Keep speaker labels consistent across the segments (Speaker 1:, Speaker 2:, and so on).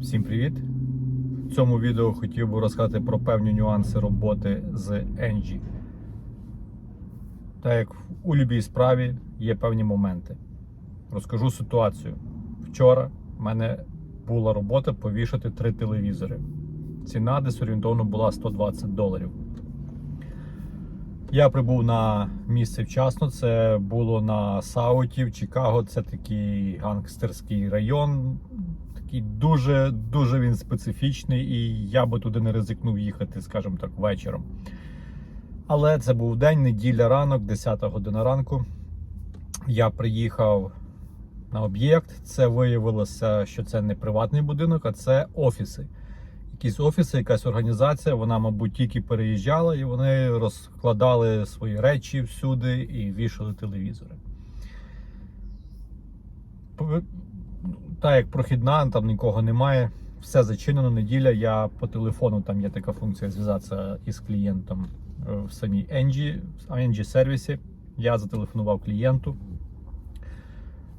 Speaker 1: Всім привіт! В цьому відео хотів би розказати про певні нюанси роботи з Engie. Так як у любій справі є певні моменти. Розкажу ситуацію. Вчора в мене була робота повішати три телевізори. Ціна десь орієнтовно була 120 доларів. Я прибув на місце вчасно. Це було на Сауті в Чикаго. Це такий гангстерський район. Такий дуже дуже він специфічний, і я би туди не ризикнув їхати, скажімо так, вечором. Але це був день, неділя ранок, 10 година ранку. Я приїхав на об'єкт. Це виявилося, що це не приватний будинок, а це офіси. Якісь офіси, якась організація, вона, мабуть, тільки переїжджала, і вони розкладали свої речі всюди і вішали телевізори. Пов- Та як прохідна, там нікого немає. Все зачинено. Неділя. Я по телефону, там є така функція зв'язатися із клієнтом е, в самій Engie, в Engie сервісі. Я зателефонував клієнту.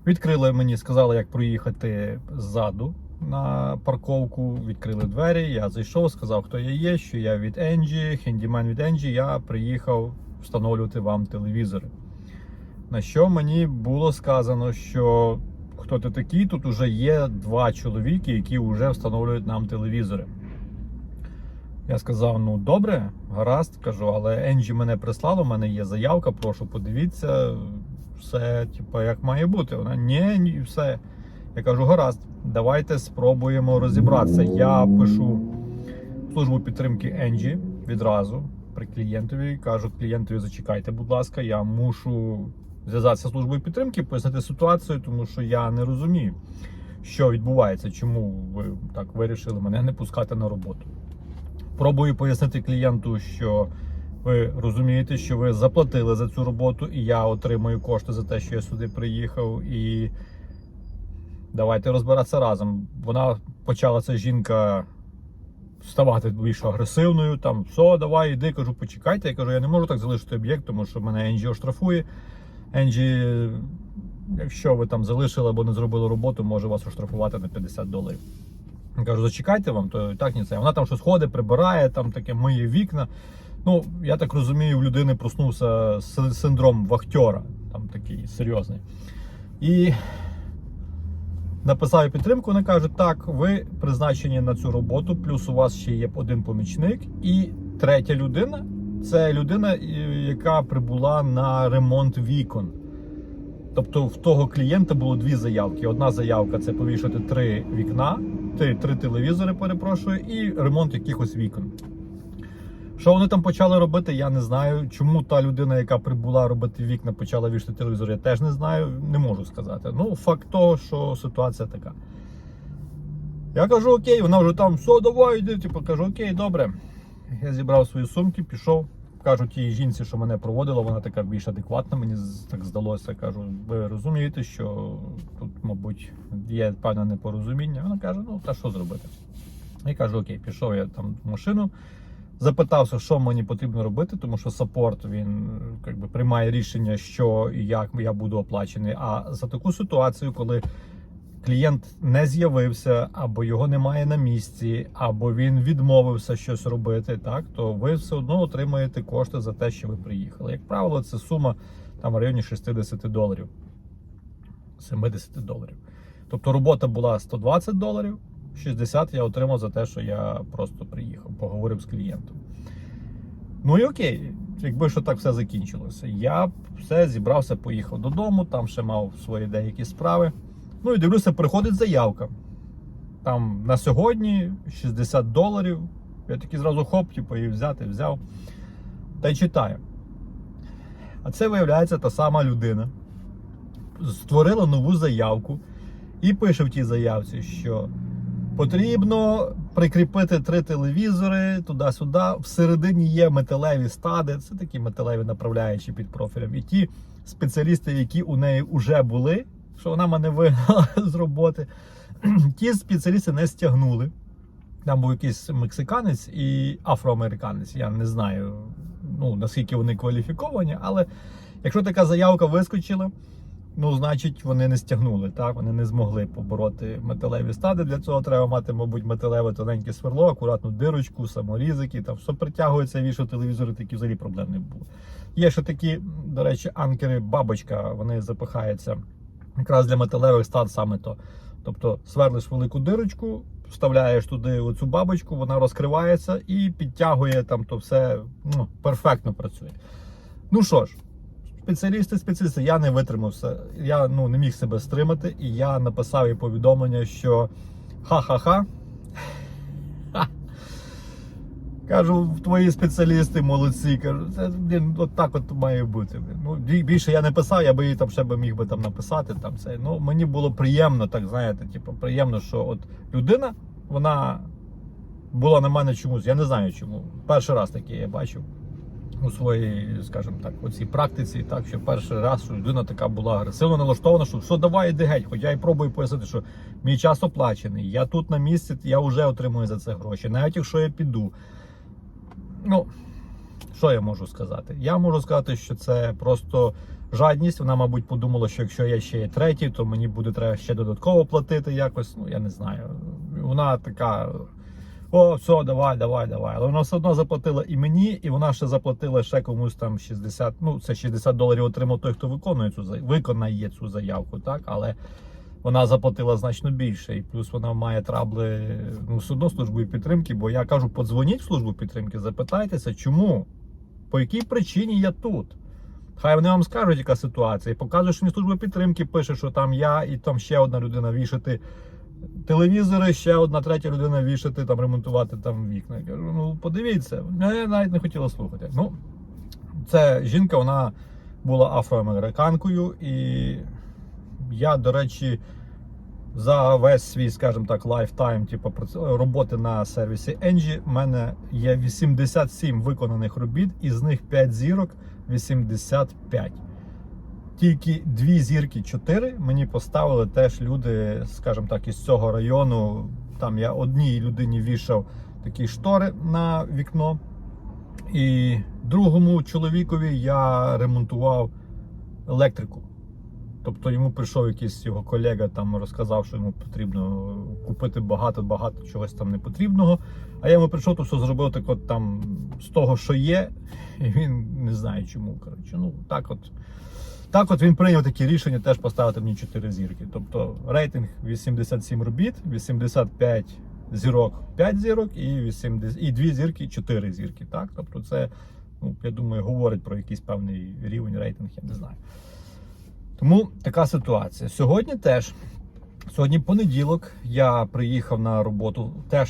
Speaker 1: Відкрили мені, сказали, як проїхати ззаду на парковку. Відкрили двері. Я зайшов, сказав, хто я є, що я від Engie, хендімен від Engie. Я приїхав встановлювати вам телевізори. На що мені було сказано, що хто ти такий, тут вже є два чоловіки, які вже встановлюють нам телевізори. Я сказав: ну добре, гаразд, кажу, але Engie мене прислало, в мене є заявка, прошу подивіться, все, типу, як має бути. Вона ні, ні, все. Я кажу, гаразд, давайте спробуємо розібратися. Я пишу службу підтримки Engie відразу при клієнтові. Кажу, клієнтові, зачекайте, будь ласка, я мушу зв'язатися з службою підтримки, пояснити ситуацію, тому що я не розумію, що відбувається, чому ви так вирішили мене не пускати на роботу. Пробую пояснити клієнту, що ви розумієте, що ви заплатили за цю роботу, і я отримую кошти за те, що я сюди приїхав. І давайте розбиратися разом. Вона почала ця жінка ставати більш агресивною. Там все, давай, іди, кажу, почекайте. Я кажу, я не можу так залишити об'єкт, тому що мене Енджі оштрафує. Енджі, якщо ви там залишили або не зробили роботу, може вас оштрафувати на 50 доларів. Я кажу, зачекайте вам, то так ні це. Вона там щось ходить, прибирає, там таке миє вікна. Ну, я так розумію, у людини проснувся синдром вахтера, там такий серйозний. І написав підтримку, вони кажуть, так, ви призначені на цю роботу, плюс у вас ще є один помічник. І третя людина це людина, яка прибула на ремонт вікон. Тобто в того клієнта було дві заявки. Одна заявка це повішати три вікна, три, три телевізори, перепрошую, і ремонт якихось вікон. Що вони там почали робити, я не знаю. Чому та людина, яка прибула робити вікна, почала вішати телевізор, я теж не знаю, не можу сказати. Ну, факт того, що ситуація така. Я кажу, окей, вона вже там, все, давай, йди. Типу, кажу, окей, добре. Я зібрав свої сумки, пішов. Кажу тій жінці, що мене проводила, вона така більш адекватна, мені так здалося. Кажу, ви розумієте, що тут, мабуть, є певне непорозуміння. Вона каже, ну та що зробити? Я кажу, окей, пішов я там в машину, запитався, що мені потрібно робити, тому що саппорт він як би, приймає рішення, що і як я буду оплачений. А за таку ситуацію, коли клієнт не з'явився, або його немає на місці, або він відмовився щось робити, так то ви все одно отримаєте кошти за те, що ви приїхали. Як правило, це сума там в районі 60 доларів, 70 доларів. Тобто робота була 120 доларів, 60 я отримав за те, що я просто приїхав, поговорив з клієнтом. Ну і окей, якби що так все закінчилося. Я все зібрався, поїхав додому, там ще мав свої деякі справи. Ну і дивлюся, приходить заявка. Там на сьогодні 60 доларів. Я такий зразу хоп, типу, і взяти, взяв. Та й читаю. А це виявляється та сама людина. Створила нову заявку і пише в тій заявці, що потрібно прикріпити три телевізори туди-сюди. Всередині є металеві стади. Це такі металеві направляючі під профілем. І ті спеціалісти, які у неї вже були, що вона мене вигнала з роботи. Ті спеціалісти не стягнули. Там був якийсь мексиканець і афроамериканець. Я не знаю, ну, наскільки вони кваліфіковані, але якщо така заявка вискочила, Ну, значить, вони не стягнули, так? Вони не змогли побороти металеві стади. Для цього треба мати, мабуть, металеве тоненьке сверло, акуратну дирочку, саморізики, там все притягується, вішу телевізори, такі взагалі проблем не було. Є ще такі, до речі, анкери бабочка, вони запихаються якраз для металевих стад саме то. Тобто сверлиш велику дирочку, вставляєш туди оцю бабочку, вона розкривається і підтягує там то все ну, перфектно працює. Ну що ж, спеціалісти, спеціалісти, я не витримався. Я ну, не міг себе стримати, і я написав їй повідомлення, що ха-ха-ха. Кажу, твої спеціалісти молодці. Кажу, це блін, от так от має бути. Ну, більше я не писав, я би їй там ще би міг би там написати. Там це. Ну, мені було приємно, так знаєте, типу, приємно, що от людина, вона була на мене чомусь. Я не знаю чому. Перший раз таке я бачив у своїй, скажімо так, у цій практиці, так що перший раз що людина така була агресивно налаштована, що все давай іди геть. Хоч я і пробую пояснити, що мій час оплачений. Я тут на місці, я вже отримую за це гроші. Навіть якщо я піду. Ну, що я можу сказати? Я можу сказати, що це просто жадність. Вона, мабуть, подумала, що якщо я ще є третій, то мені буде треба ще додатково платити якось. Ну, я не знаю. Вона така. О, все, давай, давай, давай. Але вона все одно заплатила і мені, і вона ще заплатила ще комусь там 60, ну це 60 доларів отримав той, хто виконує цю за- виконає цю заявку, так? Але вона заплатила значно більше, і плюс вона має трабли ну, все одно службою підтримки. Бо я кажу, подзвоніть в службу підтримки, запитайтеся, чому, по якій причині я тут. Хай вони вам скажуть, яка ситуація. І показує, що мені служба підтримки пише, що там я і там ще одна людина вішати телевізори, ще одна третя людина вішати, там ремонтувати там вікна. Я кажу, ну подивіться, я навіть не хотіла слухати. Ну, це жінка, вона була афроамериканкою, і я, до речі, за весь свій, скажімо так, лайфтайм, типу, роботи на сервісі Engie, в мене є 87 виконаних робіт, із них 5 зірок 85. Тільки дві зірки 4 мені поставили теж люди, скажімо так, із цього району. Там я одній людині вішав такі штори на вікно, і другому чоловікові я ремонтував електрику. Тобто йому прийшов якийсь його колега, там розказав, що йому потрібно купити багато-багато чогось там непотрібного. А я йому прийшов, то все зробив так от там з того, що є, і він не знає чому. Коротше, ну так от. Так от він прийняв таке рішення теж поставити мені 4 зірки. Тобто рейтинг 87 робіт, 85 зірок 5 зірок і 80, і 2 зірки 4 зірки. Так? Тобто це, ну, я думаю, говорить про якийсь певний рівень рейтинг, я не знаю. Тому така ситуація. Сьогодні теж, сьогодні понеділок, я приїхав на роботу теж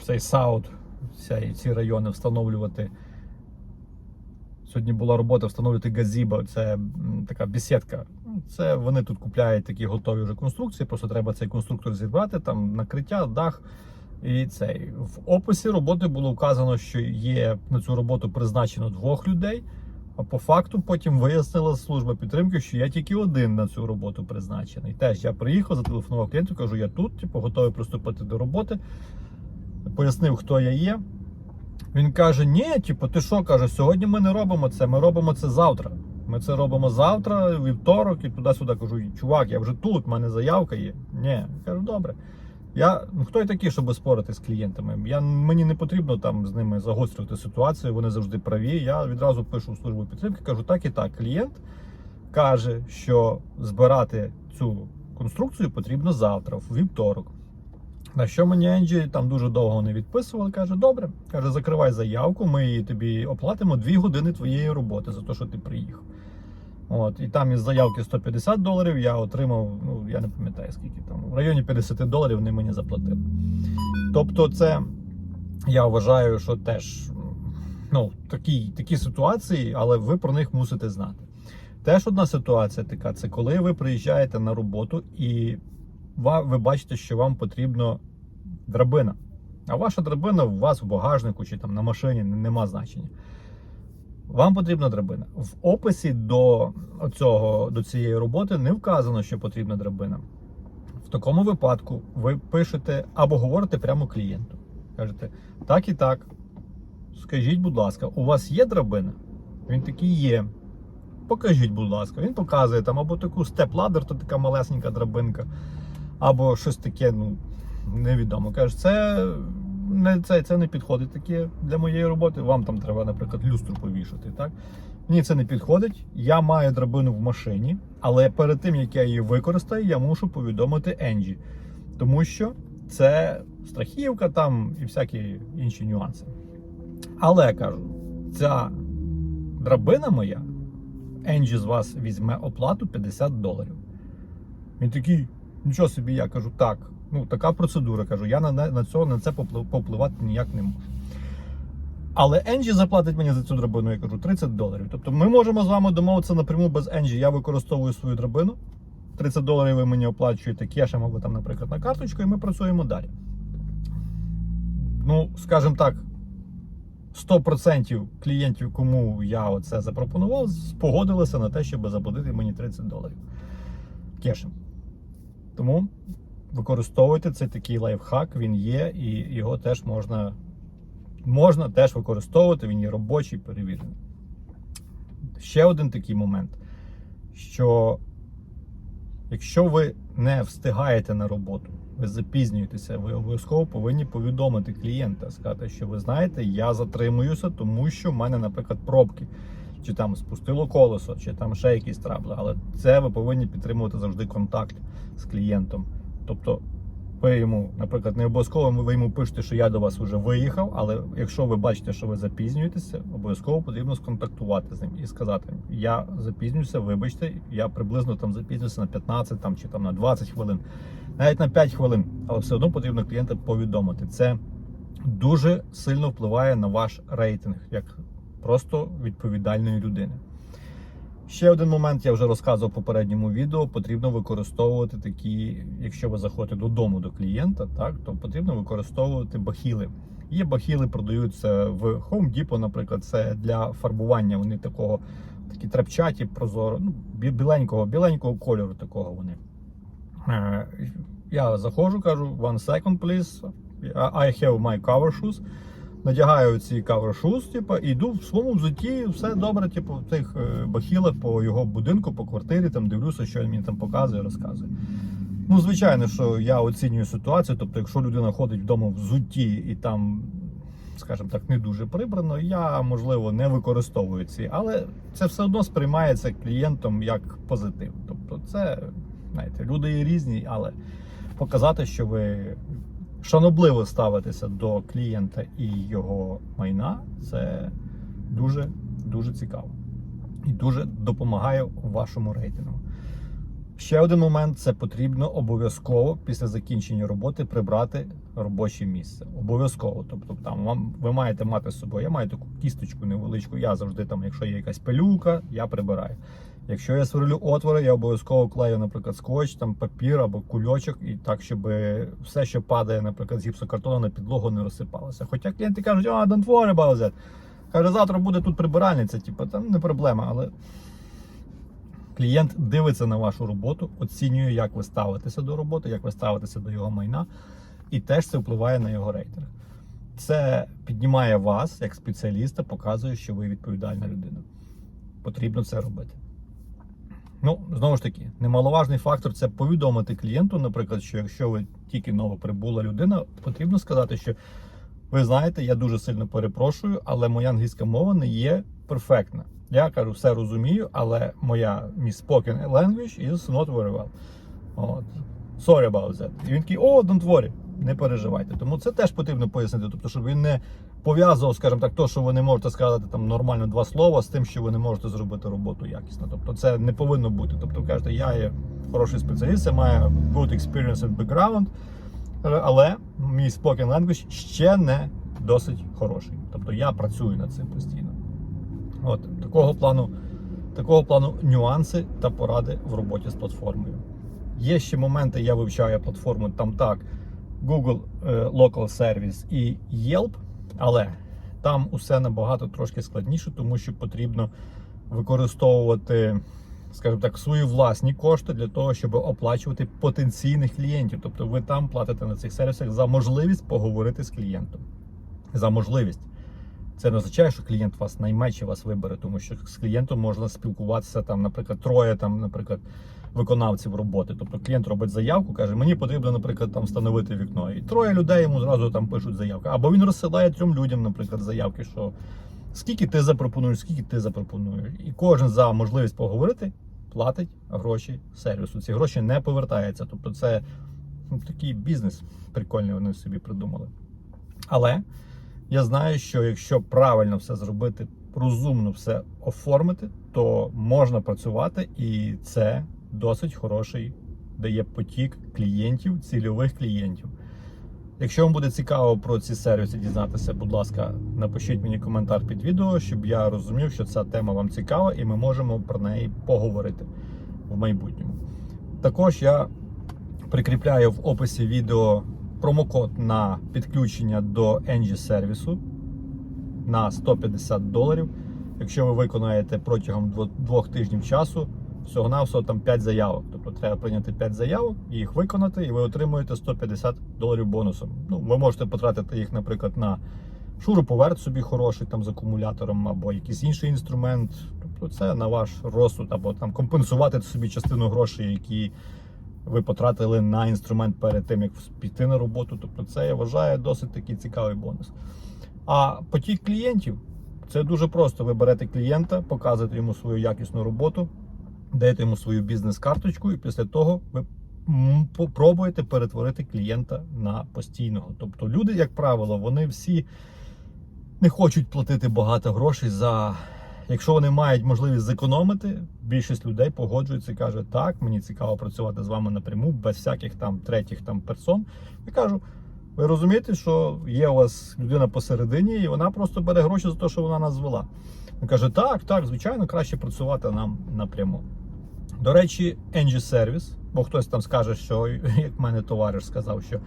Speaker 1: в цей Саут, ці райони встановлювати. Сьогодні була робота встановлювати газіба. Це така бесідка. Це вони тут купляють такі готові вже конструкції. Просто треба цей конструктор зібрати, там накриття, дах. І цей в описі роботи було вказано, що є на цю роботу призначено двох людей. А по факту потім вияснила служба підтримки, що я тільки один на цю роботу призначений. Теж я приїхав, зателефонував клієнту, кажу, я тут, типу, готовий приступити до роботи. Пояснив, хто я є. Він каже: Ні, типу, ти що каже, сьогодні ми не робимо це, ми робимо це завтра. Ми це робимо завтра, вівторок, і туди-сюди кажу, чувак, я вже тут, в мене заявка є. Ні, я кажу, добре. Я ну хто я такий, щоб спорити з клієнтами? Я мені не потрібно там з ними загострювати ситуацію. Вони завжди праві. Я відразу пишу в службу підтримки, кажу, так і так. Клієнт каже, що збирати цю конструкцію потрібно завтра, в вівторок. На що мені Енджі там дуже довго не відписували. Каже, добре, каже, закривай заявку, ми тобі оплатимо 2 години твоєї роботи за те, що ти приїхав. От, і там із заявки 150 доларів я отримав, ну я не пам'ятаю скільки там, в районі 50 доларів вони мені заплатили. Тобто, це я вважаю, що теж ну, такі, такі ситуації, але ви про них мусите знати. Теж одна ситуація така: це коли ви приїжджаєте на роботу і ви бачите, що вам потрібна драбина. А ваша драбина у вас в багажнику чи там на машині нема значення. Вам потрібна драбина. В описі до, цього, до цієї роботи не вказано, що потрібна драбина. В такому випадку ви пишете або говорите прямо клієнту. Кажете, так і так. Скажіть, будь ласка, у вас є драбина? Він такий є. покажіть, будь ласка. Він показує там або таку степ-ладер, то така малесенька драбинка, або щось таке, ну, невідомо. Каже, це не, це, це не підходить таке для моєї роботи. Вам там треба, наприклад, люстру повішати. Так? Ні, це не підходить. Я маю драбину в машині, але перед тим як я її використаю, я мушу повідомити Енджі. Тому що це страхівка там і всякі інші нюанси. Але я кажу, ця драбина моя, Енджі з вас візьме оплату 50 доларів. Він такий, нічого собі, я кажу, так. Ну, така процедура, кажу, я на, на, цього, на це попливати ніяк не можу. Але Енджі заплатить мені за цю драбину, я кажу, 30 доларів. Тобто ми можемо з вами домовитися напряму без Енджі. Я використовую свою драбину. 30 доларів ви мені оплачуєте кешем або там, наприклад, на карточку, і ми працюємо далі. Ну, скажімо так, 100% клієнтів, кому я оце запропонував, погодилися на те, щоб заплатити мені 30 доларів кешем. Тому використовуйте цей такий лайфхак, він є, і його теж можна, можна теж використовувати, він є робочий, перевірений. Ще один такий момент, що якщо ви не встигаєте на роботу, ви запізнюєтеся, ви обов'язково повинні повідомити клієнта, сказати, що ви знаєте, я затримуюся, тому що в мене, наприклад, пробки, чи там спустило колесо, чи там ще якісь трабли. Але це ви повинні підтримувати завжди контакт з клієнтом. Тобто, ви йому, наприклад, не обов'язково ви йому пишете, що я до вас вже виїхав, але якщо ви бачите, що ви запізнюєтеся, обов'язково потрібно сконтактувати з ним і сказати: я запізнююся, вибачте, я приблизно там запізнююся на 15 там, чи там на 20 хвилин, навіть на 5 хвилин, але все одно потрібно клієнта повідомити. Це дуже сильно впливає на ваш рейтинг як просто відповідальної людини. Ще один момент, я вже розказував в попередньому відео. Потрібно використовувати такі, якщо ви заходите додому до клієнта, так то потрібно використовувати бахіли. Є бахіли, продаються в Home Depot, наприклад, це для фарбування. Вони такого такі трапчаті, прозоро, ну, біленького, біленького кольору такого вони. Е, Я заходжу, кажу, one second, please. I have my cover shoes. Надягаю ці shoes, типу, і йду в своєму взутті, все добре, типу, в тих е, бахілах по його будинку, по квартирі, там дивлюся, що він мені там показує, розказує. Ну, звичайно, що я оцінюю ситуацію. Тобто, якщо людина ходить вдома в взутті і там, скажімо так, не дуже прибрано, я можливо не використовую ці, але це все одно сприймається клієнтом як позитив. Тобто, це знаєте, люди є різні, але показати, що ви шанобливо ставитеся до клієнта і його майна, це дуже дуже цікаво і дуже допомагає вашому рейтингу. Ще один момент: це потрібно обов'язково після закінчення роботи прибрати робоче місце. Обов'язково. Тобто, там вам ви маєте мати з собою. Я маю таку кісточку невеличку. Я завжди там, якщо є якась пилюка, я прибираю. Якщо я сверлю отвори, я обов'язково клею, наприклад, скотч, там папір або кульочок, і так, щоб все, що падає, наприклад, з гіпсокартону на підлогу, не розсипалося. Хоча клієнти кажуть, а don't worry about that. Каже, завтра буде тут прибиральниця, типу, там не проблема, але клієнт дивиться на вашу роботу, оцінює, як ви ставитеся до роботи, як ви ставитеся до його майна, і теж це впливає на його рейтинг. Це піднімає вас як спеціаліста, показує, що ви відповідальна людина. Потрібно це робити. Ну, знову ж таки, немаловажний фактор це повідомити клієнту, наприклад, що якщо ви тільки новоприбула людина, потрібно сказати, що ви знаєте, я дуже сильно перепрошую, але моя англійська мова не є перфектна. Я кажу, все розумію, але моя мій spoken language is not very well. От. Sorry about that. І він такий, о, don't worry, не переживайте. Тому це теж потрібно пояснити, тобто, щоб він не пов'язував, скажімо так, то, що ви не можете сказати там нормально два слова з тим, що ви не можете зробити роботу якісно. Тобто це не повинно бути. Тобто, ви кажете, я є хороший спеціаліст, я маю good experience and background, але мій spoken language ще не досить хороший. Тобто я працюю над цим постійно. От такого плану, такого плану нюанси та поради в роботі з платформою. Є ще моменти, я вивчаю платформу там так, Google е, Local Service і Yelp, але там усе набагато трошки складніше, тому що потрібно використовувати, скажімо так, свої власні кошти для того, щоб оплачувати потенційних клієнтів. Тобто ви там платите на цих сервісах за можливість поговорити з клієнтом. За можливість. Це не означає, що клієнт вас найме чи вас вибере, тому що з клієнтом можна спілкуватися там, наприклад, троє там, наприклад, виконавців роботи. Тобто клієнт робить заявку, каже, мені потрібно, наприклад, там встановити вікно. І троє людей йому зразу там пишуть заявку. Або він розсилає трьом людям, наприклад, заявки, що скільки ти запропонуєш, скільки ти запропонуєш. І кожен за можливість поговорити платить гроші сервісу. Ці гроші не повертаються. Тобто, це ну, такий бізнес прикольний вони собі придумали. Але я знаю, що якщо правильно все зробити, розумно все оформити, то можна працювати, і це досить хороший дає потік клієнтів, цільових клієнтів. Якщо вам буде цікаво про ці сервіси дізнатися, будь ласка, напишіть мені коментар під відео, щоб я розумів, що ця тема вам цікава, і ми можемо про неї поговорити в майбутньому. Також я прикріпляю в описі відео промокод на підключення до NG сервісу на 150 доларів. Якщо ви виконаєте протягом двох тижнів часу, всього навсього там 5 заявок. Тобто треба прийняти 5 заявок, їх виконати, і ви отримуєте 150 доларів бонусом. Ну, ви можете потратити їх, наприклад, на шуруповерт собі хороший там з акумулятором, або якийсь інший інструмент. Тобто це на ваш розсуд, або там компенсувати собі частину грошей, які ви потратили на інструмент перед тим, як піти на роботу. Тобто, це я вважаю досить такий цікавий бонус. А потік клієнтів це дуже просто. Ви берете клієнта, показуєте йому свою якісну роботу, даєте йому свою бізнес-карточку, і після того ви м, попробуєте перетворити клієнта на постійного. Тобто, люди, як правило, вони всі не хочуть платити багато грошей за. Якщо вони мають можливість зекономити, більшість людей погоджується і каже, так, мені цікаво працювати з вами напряму, без всяких там третіх там персон. Я кажу, ви розумієте, що є у вас людина посередині, і вона просто бере гроші за те, що вона нас звела. Він каже, так, так, звичайно, краще працювати нам напряму. До речі, NG Service, бо хтось там скаже, що як мене товариш сказав, що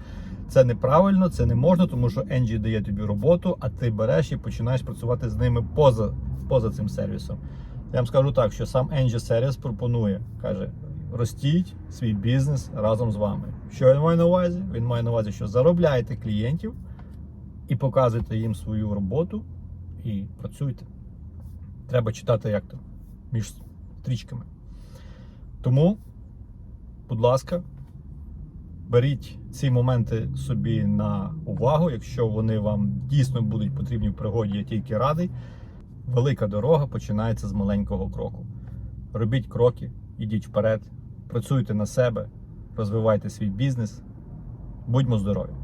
Speaker 1: це неправильно, це не можна, тому що NG дає тобі роботу, а ти береш і починаєш працювати з ними поза, поза цим сервісом. Я вам скажу так, що сам NG Service пропонує, каже, ростіть свій бізнес разом з вами. Що він має на увазі? Він має на увазі, що заробляєте клієнтів і показуєте їм свою роботу і працюйте. Треба читати як то між стрічками. Тому, будь ласка, беріть ці моменти собі на увагу. Якщо вони вам дійсно будуть потрібні в пригоді, я тільки радий. Велика дорога починається з маленького кроку. Робіть кроки, ідіть вперед, працюйте на себе, розвивайте свій бізнес. Будьмо здорові!